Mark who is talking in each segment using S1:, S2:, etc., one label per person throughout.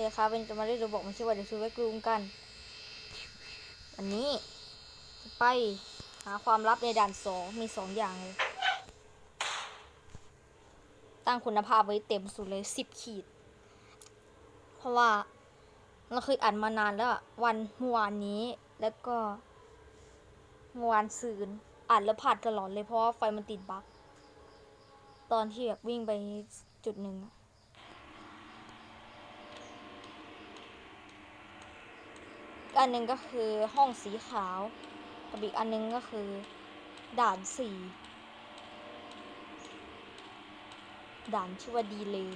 S1: เลยครับเป็นจะมาได้ดูบอกมันชื่อว่าเดี๋ยวซื้อไว้กลุ่มกัน อันนี้ไปหาความลับในด่านสองมีสองอย่างเลย ตั้งคุณภาพไว้เต็มสุดเลยสิบขีด เพราะว่าเราเคยอ่านมานานแล้ววันเมื่อวานนี้แล้วก็เมื่อวานซืนอ่านแล้วผ่านตลอดเลยเพราะว่าไฟมันติดบั๊กตอนที่แบบวิ่งไปจุดหนึ่งอะ อันหนึ่งก็คือห้องสีขาว กับอีกอันหนึงก็คือ ด่านสี่ด่านชื่อว่าดีเลย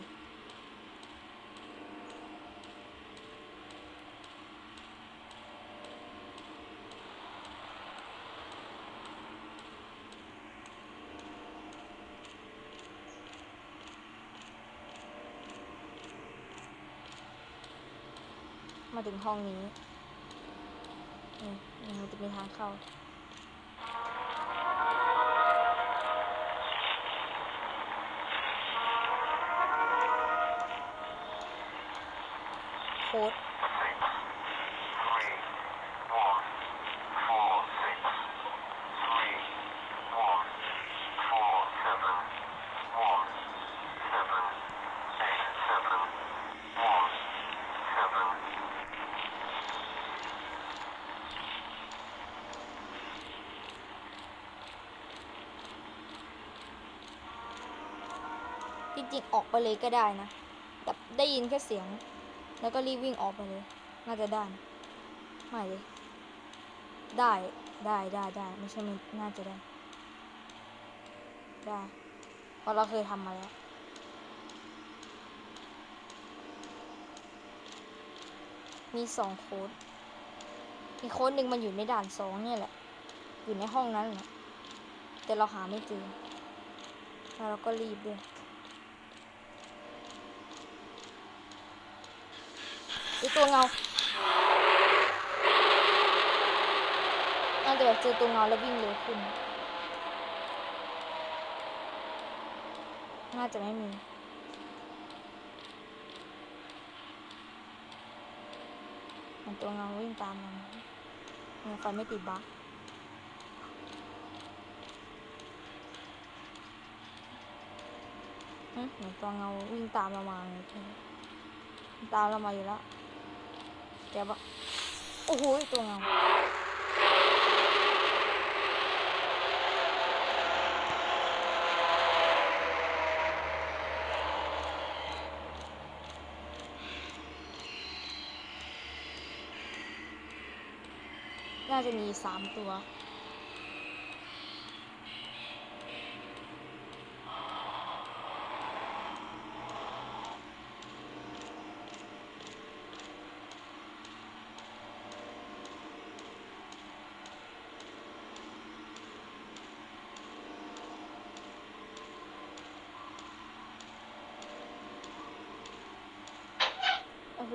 S1: มาถึงห้องนี้ มันจะมีทางเข้าโค
S2: ต
S1: ร ริงๆออกไปเลยก็ได้นะแบบได้ยินแค่เสียง แล้วก็รีบวิ่งออกไปเลย น่าจะได้ไม่เลยได้ได้ได้ได้ไม่ใช่ไม่น่าจะได้ ได้เพราะเราเคยทำมาแล้วมีสองโค้ดอีกโค้ดหนึ่งมันอยู่ในด่านสองเนี่ยแหละ อยู่ในห้องนั้นแหละแต่เราหาไม่เจอแล้วเราก็รีบด้วย ไอตัวเงาน่าจะแบบเจอตัวเงาแล้ววิ่งเร็วขึ้น น่าจะไม่มีมันตัวเงาวิ่งตามมันยังไฟไม่ติดบั๊กเหมือนตัวเงาวิ่งตามเรามาเลยมันตามเรามาอยู่แล้ว แกบอกโอ้โหตัวเงาน่าจะมีสามตัว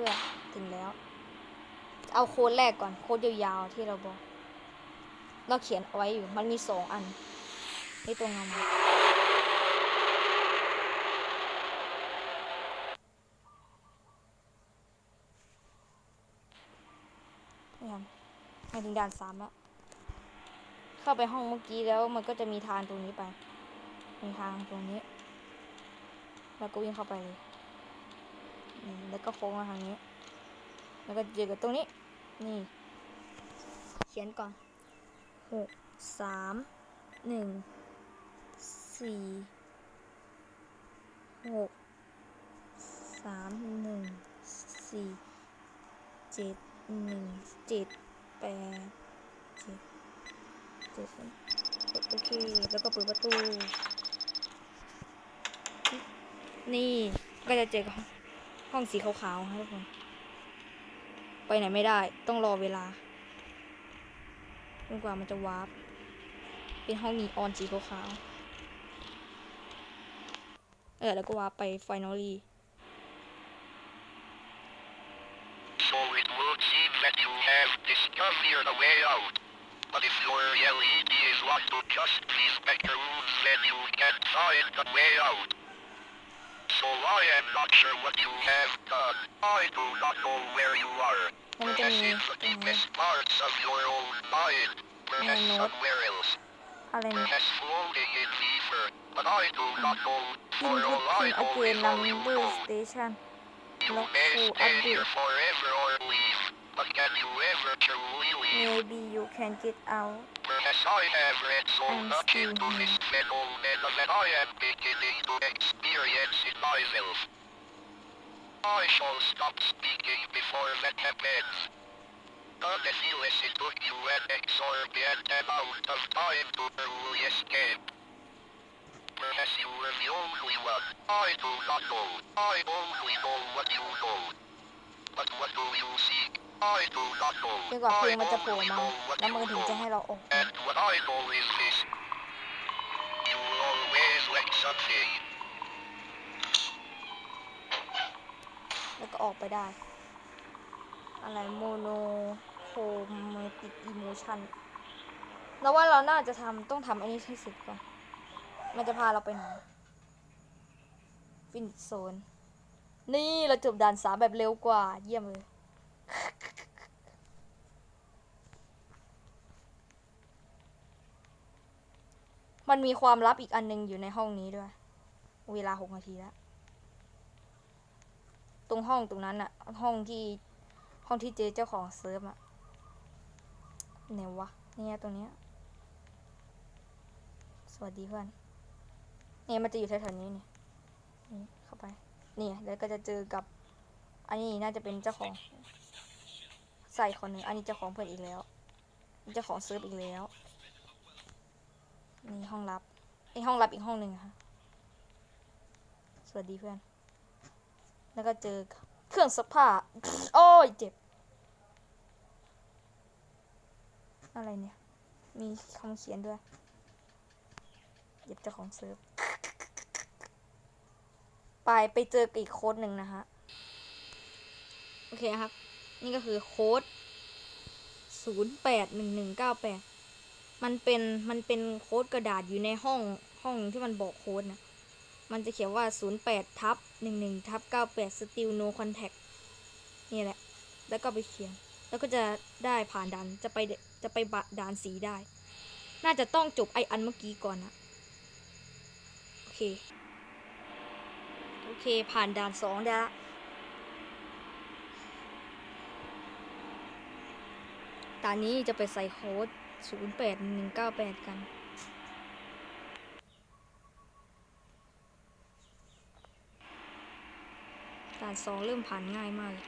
S1: โอเคถึงแล้ว เอาโค้ดแรกก่อน โค้ดยาวๆที่เราบอก เราเขียนเอาไว้อยู่ มันมีสองอัน นี่ตัวงามาเนี่ยมาถึงด่านสามแล้ว เข้าไปห้องเมื่อกี้แล้วมันก็จะมีทางตรงนี้ไป มีทางตรงนี้ แล้วก็วิ่งเข้าไปเลย แล้วก็โค้งมาทางนี้ แล้วก็เจอกับตรงนี้ นี่ เขียนก่อนหกสามหนึ่งสี่หกสามหนึ่งสี่เจ็ดหนึ่งเจ็ดแปดเจ็ดเจ็ดโอเค แล้วก็เปิดประตู นี่ ก็จะเจอกับ ห้องสีขาวๆครับทุกคน ไปไหนไม่ได้ ต้องรอเวลาจนกว่ามันจะวาร์ป เป็นห้องนีออนสีขาวๆ เออ แล้วก็วาร์ปไปไฟนอลี่
S2: So it would seem that you have discovered a way out. But if your LED is locked, just please check your rooms and you can find a way out. So I am not sure what you have done. I do not know where you are.
S1: I'm
S2: Perhaps in the deepest parts of your own mind. Perhaps somewhere else.
S1: Alin.
S2: Perhaps floating in fever. But I do not know. For all I know is all you know.
S1: Station.
S2: You may stay here forever or leave. But can you ever truly leave?
S1: Maybe you can get out.
S2: Perhaps I have read so much into this phenomenon that I am beginning myself. I shall stop speaking before that happens. Unless it took you an exorbitant amount of time to truly escape. Perhaps you were the only one. I do not know. I only know what you know. But what do you seek? I do not know.
S1: จนกว่าเพล
S2: I
S1: งมันจะโผล่
S2: only
S1: มา
S2: know what
S1: แล้ว
S2: you
S1: มันก็ถึงจะ
S2: know.
S1: ให้เราออก
S2: And what I know is this. You will always lack something.
S1: แล้วก็ออกไปได้ อะไรโมโนโคมติกอิโมชันแล้วว่าเราน่าจะทำต้องทำอันนี้ให้เสร็จก่อน มันจะพาเราไปไหนฟินโซน นี่เราจบด่านสามแบบเร็วกว่า เยี่ยมเลยมันมีความลับอีกอันหนึงอยู่ในห้องนี้ด้วย เวลาหกนาทีแล้ว ตรงห้องตรงนั้นอะห้องที่ห้องที่เจเจ้าของเซิร์ฟอะไหนวะเนี่ยตรงเนี้ยสวัสดีเพื่อนเนี่ยมันจะอยู่แถวๆนี้เนี่ยนี่เข้าไปเนี่ยแล้วก็จะเจอกับ อันนี้น่าจะเป็นเจ้าของ ใส่คนหนึ่งอันนี้เจ้าของเพื่อนอีกแล้ว เจ้าของเซิร์ฟอีกแล้วนี่ห้องลับไอห้องลับอีกห้องหนึ่งค่ะสวัสดีเพื่อน แล้วก็เจอเครื่องซักผ้า โอ้ยเจ็บ อะไรเนี่ย มีคำเขียนด้วยเย็บเจ้าของเซิร์ฟ ไปไปเจออีกโค้ดหนึ่งนะฮะ โอเคครับ นี่ก็คือโค้ดศูนย์แปดหนึ่งหนึ่งเก้าแปดมันเป็น มันเป็นโค้ดกระดาษอยู่ในห้องห้องที่มันบอกโค้ดนะ มันจะเขียนว่า 08ทับ11ทับ98 still no contact นี่แหละ แล้วก็ไปเขียน แล้วก็จะได้ผ่านด่าน จะไป จะไปบะด่านสีได้ น่าจะต้องจบไออันเมื่อกี้ก่อนนะโอเค โอเค ผ่านด่านสองได้ละด่านนี้จะไปใส่โค้ด08198 กัน ด่านสองเริ่มผ่านง่ายมากเลย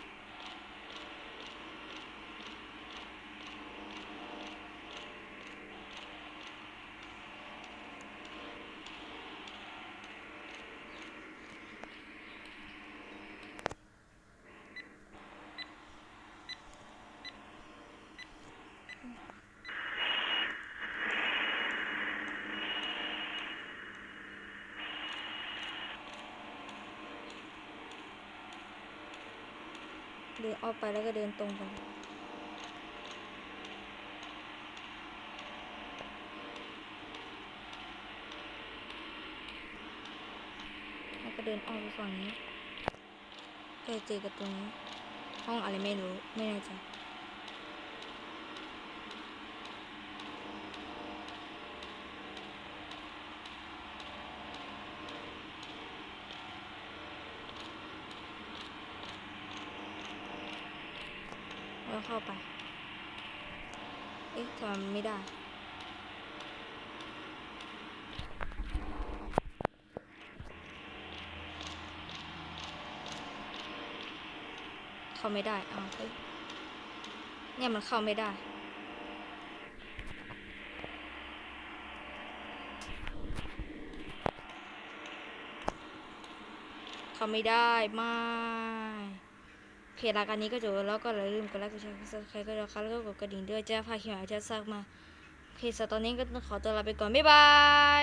S1: เดินออกไปแล้วก็เดินตรงไปแล้วก็เดินออกไปฝั่งนี้ก็เจอกับตรงนี้ ห้องอะไรไม่รู้ ไม่แน่ใจ แล้วเข้าไป เอ๊ะทำไมไม่ได้ เข้าไม่ได้อ้าวเฮ้ยเนี่ยมันเข้าไม่ได้ เข้าไม่ได้ม่โอ เครายการนี้ก็จบแล้วก็อย่าลืมกดไลค์กดแชร์กดซับสไครต์ก็แล้วครับแล้วก็กดกระดิ่งด้วยจะพาเขียวจะซักมาโอเคสำหรับตอนนี้ก็ต้องขอตัวลาไปก่อนบ๊ายบา